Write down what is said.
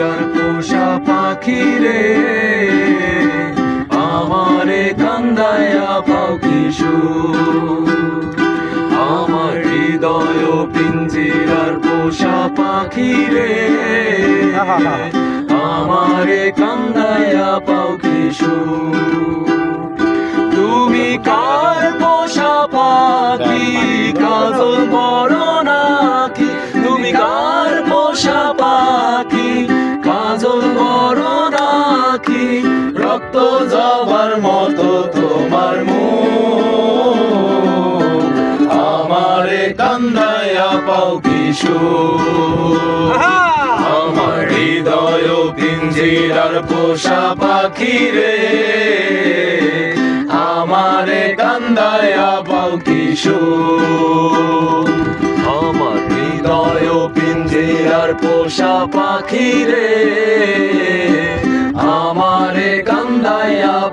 পিঞ্জিরার পোষা পাখি রে। আমারে কান্দায়া পাও কিশোর আমার হৃদয় পিঞ্জিরার পোষা পাখি রে। আমারে কান্দায়া পাও কিশোর তুমি কার পোষা পাখি? কাজল বড় নাকি তুমি কার পোষা পাখি? রক্ত যাবার মতো তোমার মুখ। আমারে কান্দায়া পাও কিশোর আমার হৃদয় পিঞ্জিরার পোষা পাখি রে। আমারে কান্দায়া পাও কিশোর আমার হৃদয় পিঞ্জিরার পোষা পাখি রে। পাও